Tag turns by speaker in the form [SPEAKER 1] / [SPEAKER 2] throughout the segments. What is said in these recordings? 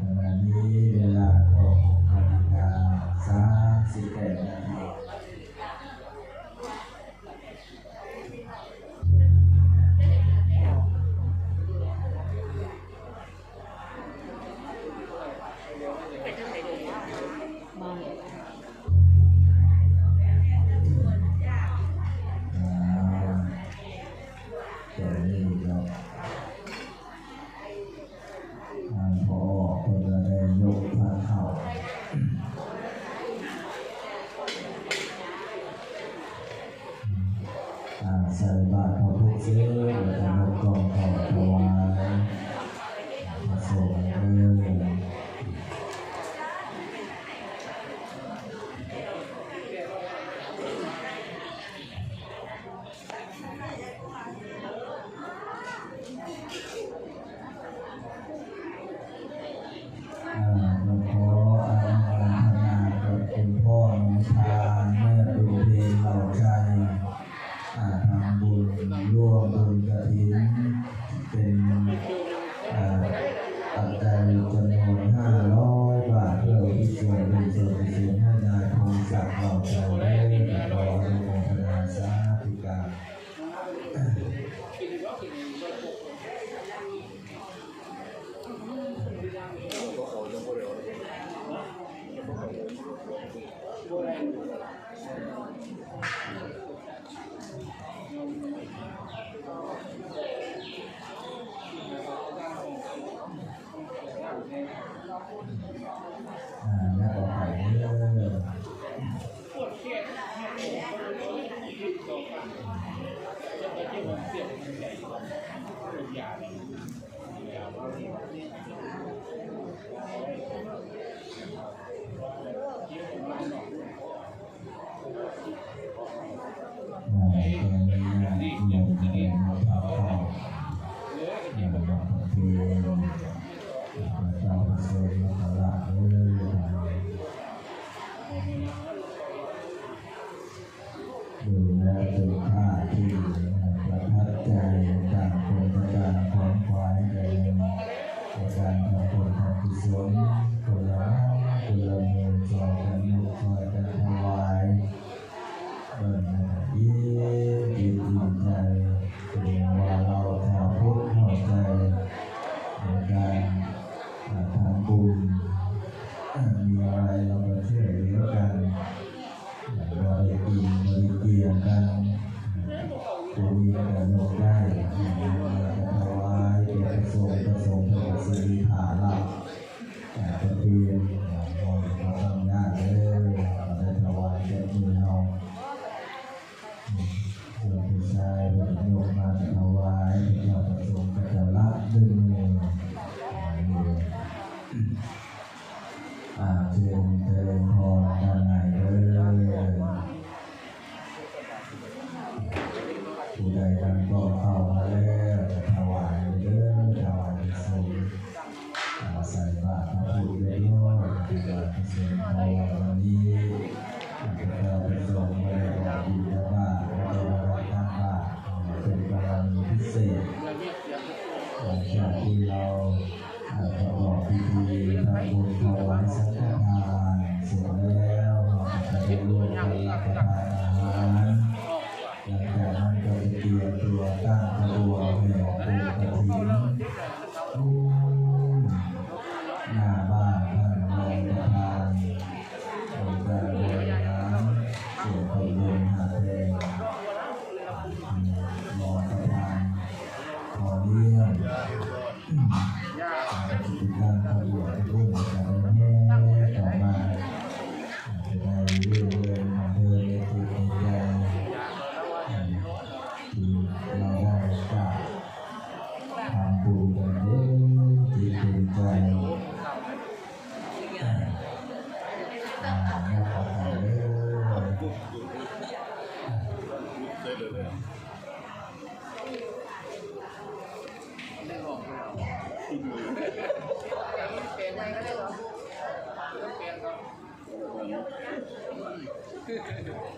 [SPEAKER 1] ขณะนี้เวลา6นาฬิกา38นาที ส่บาตรเขาพุทธซื้อแอ่ อะไรเราก็ช่วยเหลือกันบริกินบริเกียงกันตัวมีกันยกได้ถวายแก่พระสงฆ์พระสงฆ์พระสิริฐ ผู้ใดดังก็เข้ามาแล้วถวายเด้อถวายสงฆ์อาศัยบาตรพระพุทธเจ้าที่บาตรเสด็จพอวันนี้เจ้าไปส่งได้บอกดีนะว่าเราจะรับทานว่าเป็นกรณีพิเศษหลังจากที่เราประกอบพิธีทำบุญถวายสังฆทานเสร็จแล้วเราจะได้ร่วมกันรับประทานอาหาร รียมตัวตั้งตัวนแห่ปูกระถิ่นนู่นหน้าบ้านท่านรองประธานองค์การบริหารส่วนตำบลหาดแดงรองประธานขอเลี้ยง โยธาก็ทยอย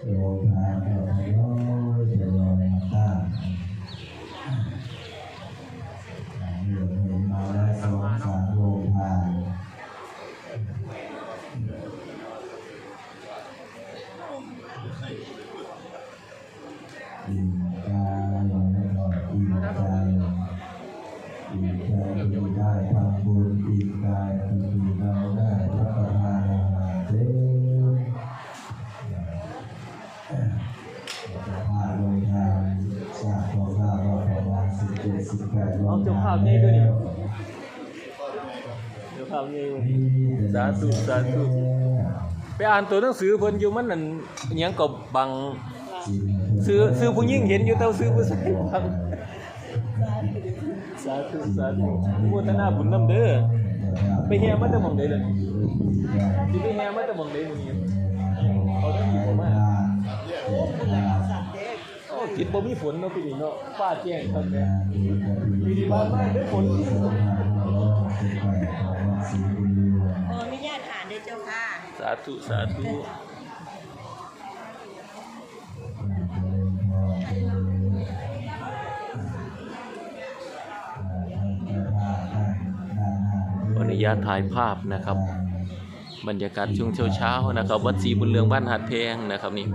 [SPEAKER 1] ทยอยมา เราได้พรานเงทางด้าก็สเดสิบวันาวเนี่ยบสาธุสาธุไปอ่านตัวหนังสือเพิ่นอยู่มันนั่นยังก็บังซื้อซื้อผู้ยิ่งเห็นอยู่เต่าซื้อผู้ชายบังสาธุสาธุโมทนาบุญนำเด้อ ไปแห่มาแต่หม่องใดเลยสิไปแห่มาแต่หม่องใดมื้อนี้เขาได้มีบ่มาโอ้ติดบ่มีฝนเนาะปีนี้เนาะฟ้าแจ้งครับแม่ปีนี้บ้านมาได้ฝน
[SPEAKER 2] ขออนุญาตอ่านด้วยเจ้าค่ะ
[SPEAKER 1] สาธุ สาธุ นุญาตถ่ายภาพนะครับ บรรยากาศช่วงเช้าๆนะครับ วัดศรีบุญเรืองบ้านหาดแพงนะครับนี่